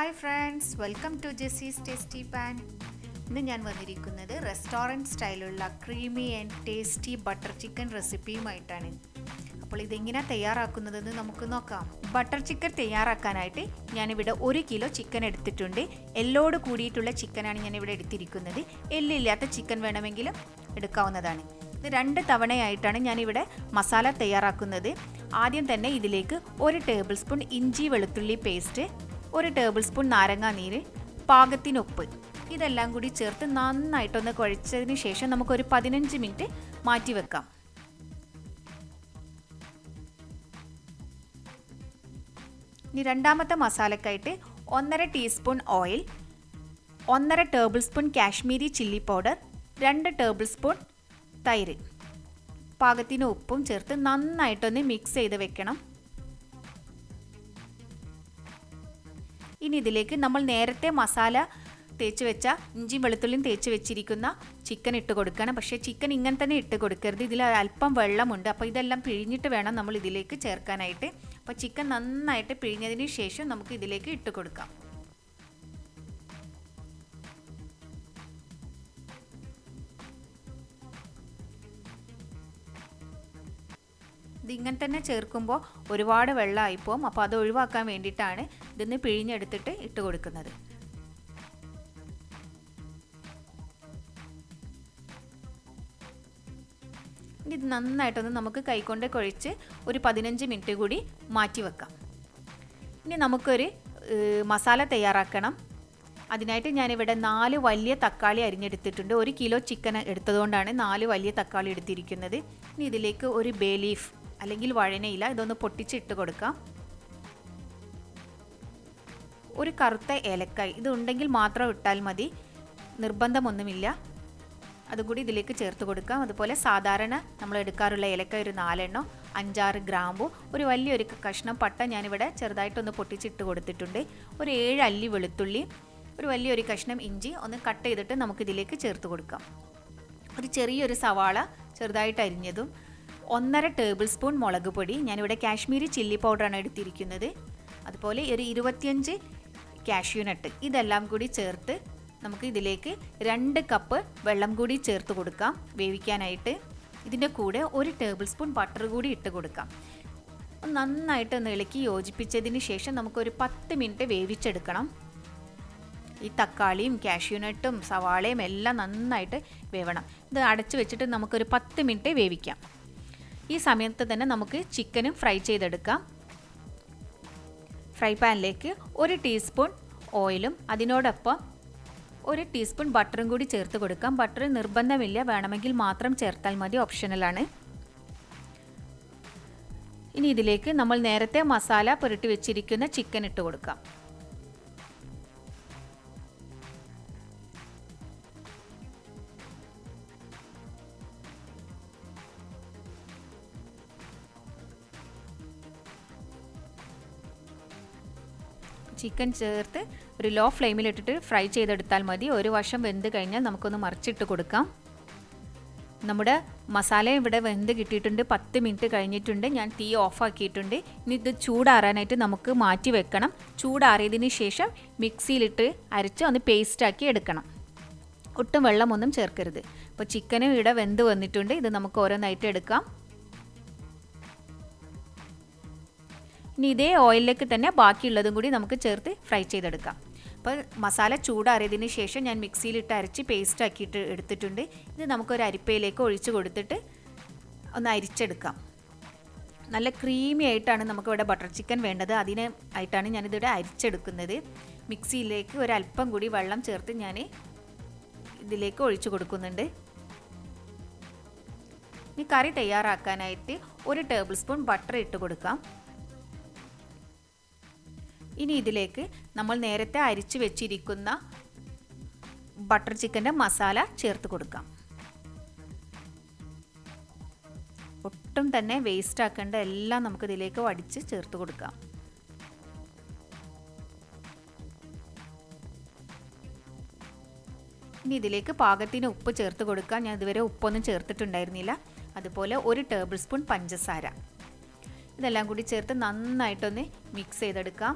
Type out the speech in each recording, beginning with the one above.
Hi friends welcome to Jessy's tasty pan ഇന്ന് ഞാൻ വന്നിരിക്കുന്നത് restaurant സ്റ്റൈലുള്ള creamy and tasty butter chicken റെസിപ്പിയുമായിട്ടാണ് അപ്പോൾ ഇതെങ്ങനെ തയ്യാറാക്കുന്നതെന്ന് നമുക്ക് നോക്കാം. ബട്ടർ ചിക്കൻ തയ്യാറാക്കാനായിട്ട് ഞാനിവിടെ ഒരു കിലോ ചിക്കൻ എടുത്തിട്ടുണ്ട്. എല്ലോട് കൂടിയിട്ടുള്ള ചിക്കനാണ് ഞാനിവിടെ എടുത്തിരിക്കുന്നത്. എല്ലില്ലാത്ത ചിക്കൻ വേണമെങ്കിലും എടുക്കാവുന്നതാണ്. ഇത് രണ്ട് തവണയായിട്ടാണ് ഞാനിവിടെ മസാല തയ്യാറാക്കുന്നത്. ആദ്യം തന്നെ ഇതിലേക്ക് ഒരു ടേബിൾ സ്പൂൺ ഇഞ്ചി വെളുത്തുള്ളി പേസ്റ്റ് ഒരു ടേബിൾ സ്പൂൺ നാരങ്ങാനീര് നീര് പാകത്തിന് ഉപ്പ് ഇതെല്ലാം കൂടി ചേർത്ത് നന്നായിട്ടൊന്ന് കുഴച്ചതിന് ശേഷം നമുക്കൊരു പതിനഞ്ച് മിനിറ്റ് മാറ്റി വെക്കാം. ഇനി രണ്ടാമത്തെ മസാലക്കായിട്ട് ഒന്നര ടീസ്പൂൺ ഓയിൽ ഒന്നര table spoon Kashmiri chilli powder രണ്ട് ടേബിൾ സ്പൂൺ തൈര്. പാകത്തിന് ഉപ്പും ചേർത്ത് നന്നായിട്ടൊന്ന് മിക്സ് ചെയ്ത് വെക്കണം. ഇനി ഇതിലേക്ക് നമ്മൾ നേരത്തെ മസാല തേച്ച് വെച്ച ഇഞ്ചിയും വെളുത്തുള്ളിയും തേച്ച് വെച്ചിരിക്കുന്ന ചിക്കൻ ഇട്ട് കൊടുക്കണം പക്ഷേ ചിക്കൻ ഇങ്ങനെ തന്നെ ഇട്ട് കൊടുക്കരുത്. ഇതിൽ അല്പം വെള്ളമുണ്ട്. അപ്പോൾ ഇതെല്ലാം പിഴിഞ്ഞിട്ട് വേണം നമ്മൾ ഇതിലേക്ക് ചേർക്കാനായിട്ട്. അപ്പോൾ ചിക്കൻ നന്നായിട്ട് പിഴിഞ്ഞതിന് ശേഷം നമുക്ക് ഇതിലേക്ക് ഇട്ട് കൊടുക്കാം. ഇതിങ്ങനെ തന്നെ ചേർക്കുമ്പോൾ ഒരുപാട് വെള്ളമായി പോകും. അപ്പോൾ അത് ഒഴിവാക്കാൻ വേണ്ടിയിട്ടാണ് ഇതിന്ന് പിഴിഞ്ഞെടുത്തിട്ട് ഇട്ട് കൊടുക്കുന്നത്. ഇത് നന്നായിട്ടൊന്ന് നമുക്ക് കൈകൊണ്ട് കുഴച്ച് ഒരു പതിനഞ്ച് മിനിറ്റ് കൂടി മാറ്റി വെക്കാം. ഇനി നമുക്കൊരു മസാല തയ്യാറാക്കണം. അതിനായിട്ട് ഞാനിവിടെ നാല് വലിയ തക്കാളി അരിഞ്ഞെടുത്തിട്ടുണ്ട്. ഒരു കിലോ ചിക്കൻ എടുത്തതുകൊണ്ടാണ് നാല് വലിയ തക്കാളി എടുത്തിരിക്കുന്നത്. ഇനി ഇതിലേക്ക് ഒരു ബേ ലീഫ് അല്ലെങ്കിൽ വഴനയില ഇതൊന്ന് പൊട്ടിച്ചിട്ട് കൊടുക്കാം. ഒരു കറുത്ത ഏലക്കായ് ഇത് ഉണ്ടെങ്കിൽ മാത്രം ഇട്ടാൽ മതി. നിർബന്ധമൊന്നുമില്ല. അതുകൂടി ഇതിലേക്ക് ചേർത്ത് കൊടുക്കാം. അതുപോലെ സാധാരണ നമ്മൾ എടുക്കാറുള്ള ഏലക്ക ഒരു നാലെണ്ണോ അഞ്ചാറ് ഗ്രാമ്പു ഒരു വലിയൊരു കഷ്ണം പട്ട ഞാനിവിടെ ചെറുതായിട്ടൊന്ന് പൊട്ടിച്ചിട്ട് കൊടുത്തിട്ടുണ്ട്. ഒരു ഏഴ് അല്ലി വെളുത്തുള്ളി ഒരു വലിയൊരു കഷ്ണം ഇഞ്ചി ഒന്ന് കട്ട് ചെയ്തിട്ട് നമുക്കിതിലേക്ക് ചേർത്ത് കൊടുക്കാം. ഒരു ചെറിയൊരു സവാള ചെറുതായിട്ട് അരിഞ്ഞതും ഒന്നര ടേബിൾ സ്പൂൺ മുളക് പൊടി. ഞാനിവിടെ കാശ്മീരി ചില്ലി പൗഡറാണ് എടുത്തിരിക്കുന്നത്. അതുപോലെ ഒരു ഇരുപത്തിയഞ്ച് കാഷ്യൂനട്ട് ഇതെല്ലാം കൂടി ചേർത്ത് നമുക്ക് ഇതിലേക്ക് രണ്ട് കപ്പ് വെള്ളം കൂടി ചേർത്ത് കൊടുക്കാം വേവിക്കാനായിട്ട്. ഇതിന്റെ കൂടെ ഒരു ടേബിൾ സ്പൂൺ ബട്ടർ കൂടി ഇട്ട് കൊടുക്കാം. നന്നായിട്ട് ഒന്ന് ഇളക്കി യോജിപ്പിച്ചതിന് ശേഷം നമുക്കൊരു പത്ത് മിനിറ്റ് വേവിച്ചെടുക്കണം. ഈ തക്കാളിയും കാഷ്യൂനട്ടും സവാളയും എല്ലാം നന്നായിട്ട് വേവണം. ഇത് അടച്ചു വെച്ചിട്ട് നമുക്കൊരു പത്ത് മിനിറ്റ് വേവിക്കാം. ഈ സമയത്ത് തന്നെ നമുക്ക് ചിക്കനും ഫ്രൈ ചെയ്തെടുക്കാം. ഫ്രൈ പാനിലേക്ക് ഒരു ടീസ്പൂൺ ഓയിലും അതിനോടൊപ്പം ഒരു ടീസ്പൂൺ ബട്ടറും കൂടി ചേർത്ത് കൊടുക്കാം. ബട്ടർ നിർബന്ധമില്ല വേണമെങ്കിൽ മാത്രം ചേർത്താൽ മതി ഓപ്ഷണലാണ് ഇനി ഇതിലേക്ക് നമ്മൾ നേരത്തെ മസാല പുരട്ടി വെച്ചിരിക്കുന്ന ചിക്കൻ ഇട്ട് കൊടുക്കാം. ചിക്കൻ ചേർത്ത് ഒരു ലോ ഫ്ലെയിമിലിട്ടിട്ട് ഫ്രൈ ചെയ്തെടുത്താൽ മതി. ഒരു വശം വെന്ത് കഴിഞ്ഞാൽ നമുക്കൊന്ന് മറിച്ചിട്ട് കൊടുക്കാം. നമ്മുടെ മസാല ഇവിടെ വെന്ത് കിട്ടിയിട്ടുണ്ട്. പത്ത് മിനിറ്റ് കഴിഞ്ഞിട്ടുണ്ട്. ഞാൻ തീ ഓഫാക്കിയിട്ടുണ്ട്. ഇനി ഇത് ചൂടാറാനായിട്ട് നമുക്ക് മാറ്റി വെക്കണം. ചൂടാറിയതിന് ശേഷം മിക്സിയിലിട്ട് അരച്ച് ഒന്ന് പേസ്റ്റാക്കി എടുക്കണം. ഒട്ടും വെള്ളമൊന്നും ചേർക്കരുത്. അപ്പോൾ ചിക്കനും ഇവിടെ വെന്ത് വന്നിട്ടുണ്ട്. ഇത് നമുക്ക് ഓരോന്നായിട്ട് എടുക്കാം. ഇനി ഇതേ ഓയിലിലേക്ക് തന്നെ ബാക്കിയുള്ളതും കൂടി നമുക്ക് ചേർത്ത് ഫ്രൈ ചെയ്തെടുക്കാം. അപ്പോൾ മസാല ചൂടാറിയതിന് ശേഷം ഞാൻ മിക്സിയിലിട്ട് അരച്ച് പേസ്റ്റ് ആക്കിയിട്ട് എടുത്തിട്ടുണ്ട്. ഇത് നമുക്കൊരു അരിപ്പയിലേക്ക് ഒഴിച്ച് കൊടുത്തിട്ട് ഒന്ന് അരിച്ചെടുക്കാം. നല്ല ക്രീമി ആയിട്ടാണ് നമുക്കിവിടെ ബട്ടർ ചിക്കൻ വേണ്ടത്. അതിന് ആയിട്ടാണ് ഞാനിതിവിടെ അരിച്ചെടുക്കുന്നത്. മിക്സിയിലേക്ക് ഒരല്പം കൂടി വെള്ളം ചേർത്ത് ഞാൻ ഇതിലേക്ക് ഒഴിച്ചു കൊടുക്കുന്നുണ്ട്. ഇനി കറി തയ്യാറാക്കാനായിട്ട് ഒരു ടേബിൾ സ്പൂൺ ബട്ടർ ഇട്ട് കൊടുക്കാം. ഇനി ഇതിലേക്ക് നമ്മൾ നേരത്തെ അരിച്ചു വെച്ചിരിക്കുന്ന ബട്ടർ ചിക്കന്റെ മസാല ചേർത്ത് കൊടുക്കാം. ഒട്ടും തന്നെ വേസ്റ്റ് ആക്കേണ്ട എല്ലാം നമുക്ക് ഇതിലേക്ക് വടിച്ച് ചേർത്ത് കൊടുക്കാം. ഇനി ഇതിലേക്ക് പാകത്തിന് ഉപ്പ് ചേർത്ത് കൊടുക്കാം. ഞാൻ ഇതുവരെ ഉപ്പൊന്നും ചേർത്തിട്ടുണ്ടായിരുന്നില്ല. അതുപോലെ ഒരു ടേബിൾ സ്പൂൺ പഞ്ചസാര. ഇതെല്ലാം കൂടി ചേർത്ത് നന്നായിട്ടൊന്ന് മിക്സ് ചെയ്തെടുക്കാം.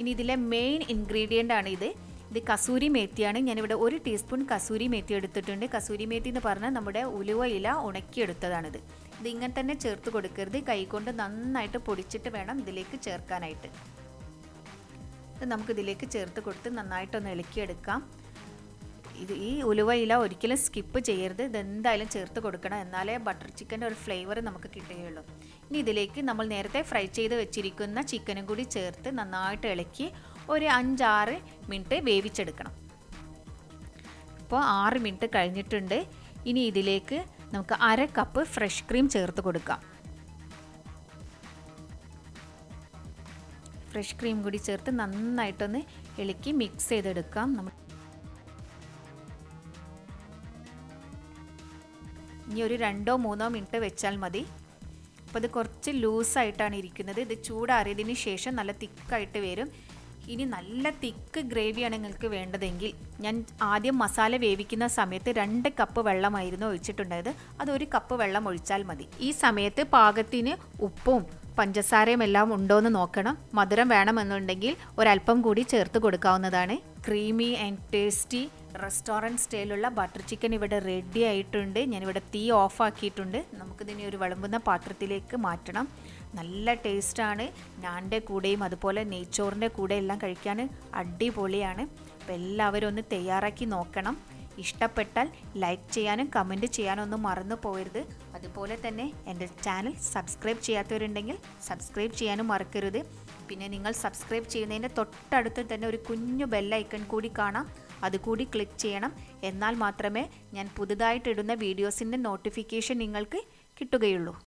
ഇനി ഇതിലെ മെയിൻ ഇൻഗ്രീഡിയന്റ് ആണ് ഇത്. ഇത് കസൂരി മേത്തിയാണ്. ഞാനിവിടെ ഒരു ടീസ്പൂൺ കസൂരി മേത്തി എടുത്തിട്ടുണ്ട്. കസൂരി മേത്തി എന്ന് പറഞ്ഞാൽ നമ്മുടെ ഉലുവ ഇല ഉണക്കിയെടുത്തതാണിത്. ഇത് ഇങ്ങനെ തന്നെ ചേർത്ത് കൊടുക്കരുത്. കൈകൊണ്ട് നന്നായിട്ട് പൊടിച്ചിട്ട് വേണം ഇതിലേക്ക് ചേർക്കാനായിട്ട്. ഇത് നമുക്ക് ഇതിലേക്ക് ചേർത്ത് കൊടുത്ത് നന്നായിട്ടൊന്ന് ഇളക്കിയെടുക്കാം. ഇത് ഈ ഉലുവ ഇല ഒരിക്കലും സ്കിപ്പ് ചെയ്യരുത്. ഇതെന്തായാലും ചേർത്ത് കൊടുക്കണം. എന്നാലേ ബട്ടർ ചിക്കന്റെ ഒരു ഫ്ലേവർ നമുക്ക് കിട്ടുകയുള്ളൂ. ഇനി ഇതിലേക്ക് നമ്മൾ നേരത്തെ ഫ്രൈ ചെയ്ത് വെച്ചിരിക്കുന്ന ചിക്കനും കൂടി ചേർത്ത് നന്നായിട്ട് ഇളക്കി ഒരു അഞ്ചാറ് മിനിറ്റ് വേവിച്ചെടുക്കണം. ഇപ്പോൾ ആറ് മിനിറ്റ് കഴിഞ്ഞിട്ടുണ്ട്. ഇനി ഇതിലേക്ക് നമുക്ക് അര കപ്പ് ഫ്രഷ് ക്രീം ചേർത്ത് കൊടുക്കാം. ഫ്രഷ് ക്രീം കൂടി ചേർത്ത് നന്നായിട്ടൊന്ന് ഇളക്കി മിക്സ് ചെയ്തെടുക്കാം. നമ്മൾ ഇനി ഒരു രണ്ടോ മൂന്നോ മിനിറ്റ് വെച്ചാൽ മതി. അപ്പോൾ ഇത് കുറച്ച് ലൂസായിട്ടാണ് ഇരിക്കുന്നത്. ഇത് ചൂടാറിയതിന് ശേഷം നല്ല തിക്കായിട്ട് വരും. ഇനി നല്ല തിക്ക് ഗ്രേവിയാണ് നിങ്ങൾക്ക് വേണ്ടതെങ്കിൽ. ഞാൻ ആദ്യം മസാല വേവിക്കുന്ന സമയത്ത് രണ്ട് കപ്പ് വെള്ളമായിരുന്നു ഒഴിച്ചിട്ടുണ്ടായത്. അതൊരു കപ്പ് വെള്ളം ഒഴിച്ചാൽ മതി. ഈ സമയത്ത് പാകത്തിന് ഉപ്പും പഞ്ചസാരയും എല്ലാം ഉണ്ടോ എന്ന് നോക്കണം. മധുരം വേണമെന്നുണ്ടെങ്കിൽ ഒരല്പം കൂടി ചേർത്ത് കൊടുക്കാവുന്നതാണ്. ക്രീമി ആൻഡ് ടേസ്റ്റി റെസ്റ്റോറന്റ് സ്റ്റൈലുള്ള ബട്ടർ ചിക്കൻ ഇവിടെ റെഡി ആയിട്ടുണ്ട്. ഞാനിവിടെ തീ ഓഫ് ആക്കിയിട്ടുണ്ട് നമുക്കിതിനെ ഒരു വിളമ്പുന്ന പാത്രത്തിലേക്ക് മാറ്റണം. നല്ല ടേസ്റ്റാണ്. നാന്റെ കൂടെയും അതുപോലെ നെയ്ച്ചോറിന്റെ കൂടെ എല്ലാം കഴിക്കാൻ അടിപൊളിയാണ്. അപ്പോൾ എല്ലാവരും ഒന്ന് തയ്യാറാക്കി നോക്കണം. ഇഷ്ടപ്പെട്ടാൽ ലൈക്ക് ചെയ്യാനും കമന്റ് ചെയ്യാനും ഒന്നും മറന്നു പോകരുത്. അതുപോലെ തന്നെ എന്റെ ചാനൽ സബ്സ്ക്രൈബ് ചെയ്യാത്തവരുണ്ടെങ്കിൽ സബ്സ്ക്രൈബ് ചെയ്യാനും മറക്കരുത്. പിന്നെ നിങ്ങൾ സബ്സ്ക്രൈബ് ചെയ്യുന്നതിന്റെ തൊട്ടടുത്ത് തന്നെ ഒരു കുഞ്ഞു ബെല്ലൈക്കൺ കൂടി കാണാം. അതുകൂടി ക്ലിക്ക് ചെയ്യണം. എന്നാൽ മാത്രമേ ഞാൻ പുതുതായിട്ടിടുന്ന വീഡിയോസിന്റെ നോട്ടിഫിക്കേഷൻ നിങ്ങൾക്ക് കിട്ടുകയുള്ളൂ.